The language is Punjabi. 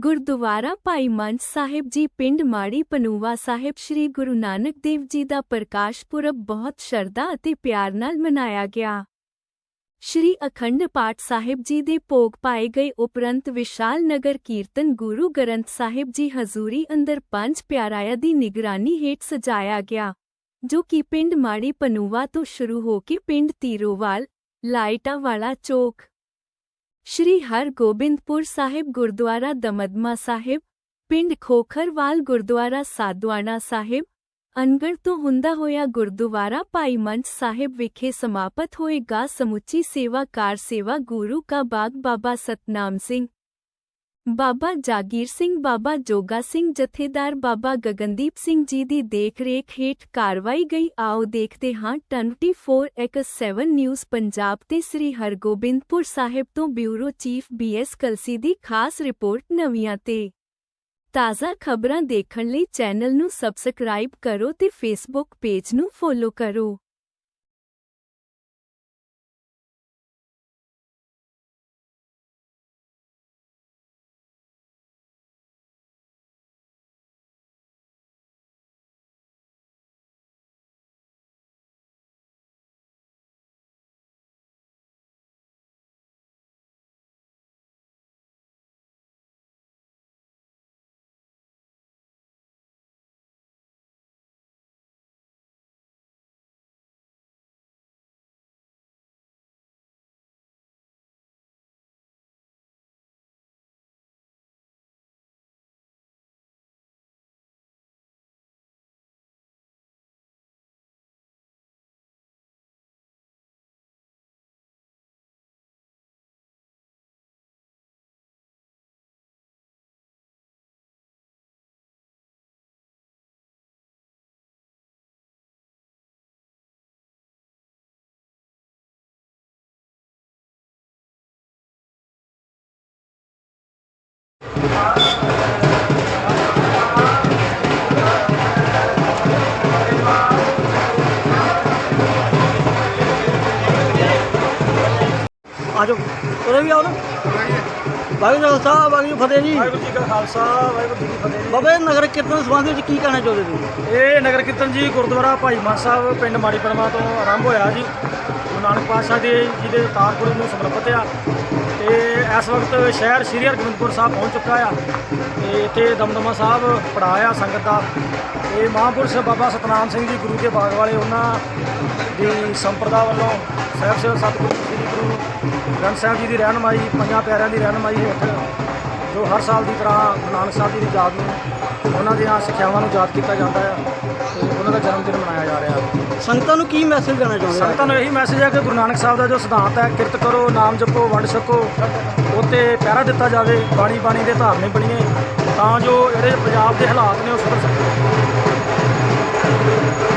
ਗੁਰਦੁਆਰਾ ਭਾਈ ਮੰਚ ਸਾਹਿਬ ਜੀ ਪਿੰਡ ਮਾੜੀ ਪਨੂਵਾ ਸਾਹਿਬ ਸ੍ਰੀ ਗੁਰੂ ਨਾਨਕ ਦੇਵ ਜੀ ਦਾ ਪ੍ਰਕਾਸ਼ ਪੁਰਬ ਬਹੁਤ ਸ਼ਰਧਾ ਅਤੇ ਪਿਆਰ ਨਾਲ ਮਨਾਇਆ ਗਿਆ। ਸ਼੍ਰੀ ਅਖੰਡ ਪਾਠ ਸਾਹਿਬ ਜੀ ਦੇ ਭੋਗ ਪਾਏ ਗਏ ਉਪਰੰਤ ਵਿਸ਼ਾਲ ਨਗਰ ਕੀਰਤਨ ਗੁਰੂ ਗ੍ਰੰਥ ਸਾਹਿਬ ਜੀ ਹਜ਼ੂਰੀ ਅੰਦਰ ਪੰਜ ਪਿਆਰਾਇਆ ਦੀ ਨਿਗਰਾਨੀ ਹੇਠ ਸਜਾਇਆ ਗਿਆ, ਜੋ ਕਿ ਪਿੰਡ ਮਾੜੀ ਪਨੂਵਾ ਤੋਂ ਸ਼ੁਰੂ ਹੋ ਕੇ ਪਿੰਡ ਤੀਰੋਵਾਲ ਲਾਈਟਾ ਵਾਲਾ ਚੌਕ ਸ਼੍ਰੀ ਹਰਗੋਬਿੰਦਪੁਰ ਸਾਹਿਬ ਗੁਰਦੁਆਰਾ ਦਮਦਮਾ ਸਾਹਿਬ, ਪਿੰਡ ਖੋਖਰਵਾਲ ਗੁਰਦੁਆਰਾ ਸਾਧਵਾਣਾ ਸਾਹਿਬ, ਅਨਗੜ ਤੋਂ ਹੁੰਦਾ ਹੋਇਆ ਗੁਰਦੁਆਰਾ ਭਾਈ ਮੰਚ ਸਾਹਿਬ ਵਿਖੇ ਸਮਾਪਤ ਹੋਏਗਾ ਸਮੁੱਚੀ ਸੇਵਾ ਕਾਰ ਸੇਵਾ ਗੁਰੂ ਕਾ ਬਾਗ ਬਾਬਾ ਸਤਨਾਮ ਸਿੰਘ। ਬਾਬਾ ਜਾਗੀਰ ਸਿੰਘ, ਬਾਬਾ ਜੋਗਾ ਸਿੰਘ, ਜਥੇਦਾਰ ਬਾਬਾ ਗਗਨਦੀਪ ਸਿੰਘ ਜੀ ਦੀ ਦੇਖਰੇਖ ਹੇਠ ਕਾਰਵਾਈ ਗਈ। ਆਓ ਦੇਖਦੇ ਹਾਂ 24x7 ਨਿਊਜ਼ ਪੰਜਾਬ ਤੇ ਸ੍ਰੀ ਹਰਗੋਬਿੰਦਪੁਰ ਸਾਹਿਬ ਤੋਂ bureau chief B S Kalsi ਦੀ ਖਾਸ ਰਿਪੋਰਟ ਨਵੀਆਂ ਤੇ। ਤਾਜ਼ਾ ਖਬਰਾਂ ਦੇਖਣ ਲਈ ਚੈਨਲ ਨੂੰ ਸਬਸਕ੍ਰਾਈਬ ਕਰੋ ਤੇ ਫੇਸਬੁੱਕ ਪੇਜ ਨੂੰ ਫੋਲੋ ਕਰੋ। ਆਜੋ ਉਰੇ ਵੀ ਆਓ ਨਾ। ਵਾਹਿਗੁਰੂ ਜੀ ਖਾਲਸਾ ਵਾਹਿਗੁਰੂ ਜੀ ਫਤਿਹ ਜੀ। ਵਾਹਿਗੁਰੂ ਜੀ ਕਾ ਖਾਲਸਾ ਵਾਹਿਗੁਰੂ ਜੀ ਕੀ ਫਤਿਹ ਜੀ। ਬਾਬਾ ਨਗਰ ਕੀਰਤਨ ਸੰਬੰਧ ਵਿੱਚ ਕੀ ਕਹਿਣਾ ਚਾਹੁੰਦੇ ਤੁਸੀਂ? ਇਹ ਨਗਰ ਕੀਰਤਨ ਜੀ ਗੁਰਦੁਆਰਾ ਭਾਈ ਮਾਨ ਸਾਹਿਬ ਪਿੰਡ ਮਾੜੀ ਪਰਮਾ ਤੋਂ ਆਰੰਭ ਹੋਇਆ ਜੀ। ਗੁਰੂ ਨਾਨਕ ਪਾਤਸ਼ਾਹ ਦੇ ਜੀ ਦੇ ਅਵਤਾਰ ਨੂੰ ਸਮਰਪਿਤ ਆ। ਇਸ ਵਕਤ ਸ਼ਹਿਰ ਸ੍ਰੀ ਹਰਗੋਬਿੰਦਪੁਰ ਸਾਹਿਬ ਪਹੁੰਚ ਚੁੱਕਾ ਆ ਤੇ ਇੱਥੇ ਦਮਦਮਾ ਸਾਹਿਬ ਪੜਾਇਆ ਸੰਗਤ ਦਾ ਇਹ ਮਹਾਂਪੁਰਸ਼ ਬਾਬਾ ਸਤਨਾਮ ਸਿੰਘ ਜੀ ਗੁਰੂ ਕੇ ਬਾਗ ਵਾਲੇ ਉਹਨਾਂ ਦੀ ਸੰਪਰਦਾ ਵੱਲੋਂ ਸਾਹਿਬ ਸੇਵ ਸਤਿਗੁਰੂ ਸ੍ਰੀ ਗੁਰੂ ਗ੍ਰੰਥ ਸਾਹਿਬ ਜੀ ਦੀ ਰਹਿਨਮਾਈ ਪੰਜਾਂ ਪਿਆਰਿਆਂ ਦੀ ਰਹਿਨਮਾਈ ਹੇਠ ਜੋ ਹਰ ਸਾਲ ਦੀ ਤਰ੍ਹਾਂ ਗੁਰੂ ਨਾਨਕ ਸਾਹਿਬ ਜੀ ਦੀ ਯਾਦ ਨੂੰ ਉਹਨਾਂ ਦੀਆਂ ਸਿੱਖਿਆਵਾਂ ਨੂੰ ਯਾਦ ਕੀਤਾ ਜਾਂਦਾ ਹੈ ਤੇ ਉਹਨਾਂ ਦਾ ਜਨਮ ਦਿਨ ਮਨਾਇਆ ਜਾ ਰਿਹਾ ਹੈ ਸੰਗਤਾਂ ਨੂੰ ਕੀ ਮੈਸੇਜ ਦੇਣਾ ਚਾਹੁੰਦੇ ਸੰਗਤਾਂ ਨੂੰ ਇਹੀ ਮੈਸੇਜ ਹੈ ਕਿ ਗੁਰੂ ਨਾਨਕ ਸਾਹਿਬ ਦਾ ਜੋ ਸਿਧਾਂਤ ਹੈ ਕਿਰਤ ਕਰੋ ਨਾਮ ਜਪੋ ਵੰਡ ਛਕੋ ਉੱਤੇ ਪਹਿਰਾ ਦਿੱਤਾ ਜਾਵੇ ਬਾਣੀ ਬਾਣੀ ਦੇ ਧਾਰਨੇ ਬਣੀਏ, ਤਾਂ ਜੋ ਜਿਹੜੇ ਪੰਜਾਬ ਦੇ ਹਾਲਾਤ ਨੇ ਉਹ ਸੁਧਰ ਸਕਣ।